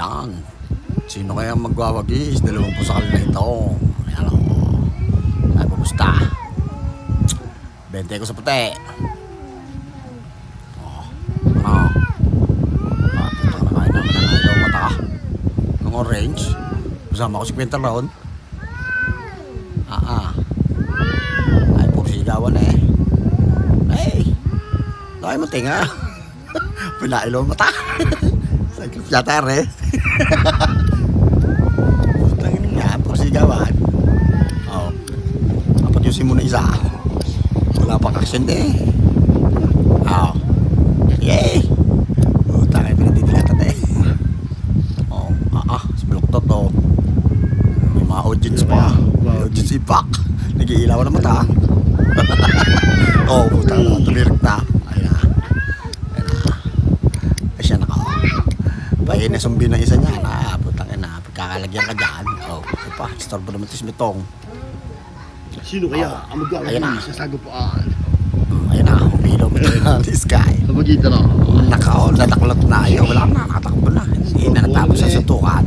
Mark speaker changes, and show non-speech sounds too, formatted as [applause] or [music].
Speaker 1: Yan. Sino kaya magwawagis? Dalawang po sa kanila ito. Ayan o. Ay, kumusta? Bente ko sa puti. Oh. Ano? Ah, na ang. Ng orange. Kasama ko si Quinta Ron. Ah, ah. Ay, puro sigawan eh. Hey! Nakay mo tinga. [laughs] Pinailaw mata. [laughs] Sakit yata re. Tangin nga, puro sigawan. Oo. Oh. Dapat yung muna isa. Wala pang action eh. Oo. Yay! Utang ay pinatitilatan eh. Oo. Ah, ah. Si Baloktot oh. May mga audience pa. May audience impact. Nag-iilaw na mata. Oh, puta na. Tumirik na. Ayun na. Ayun na. Ay siya naka. Bayan na sumbi ng isa niya. Na, putang ina. Pagkakalagyan ka dyan. Oh, ito pa. Istorbo naman ito si Mitong.
Speaker 2: Sino kaya ang
Speaker 1: Ayan na.
Speaker 2: magwawagi sa sagupaan?
Speaker 1: Hmm, Ayun na. Umilaw mo na. This guy.
Speaker 2: Sa magitan na.
Speaker 1: Nakaw, natakulat na. Ayaw, wala na. Nakatakbo na. Hindi na natapos sa suntukan.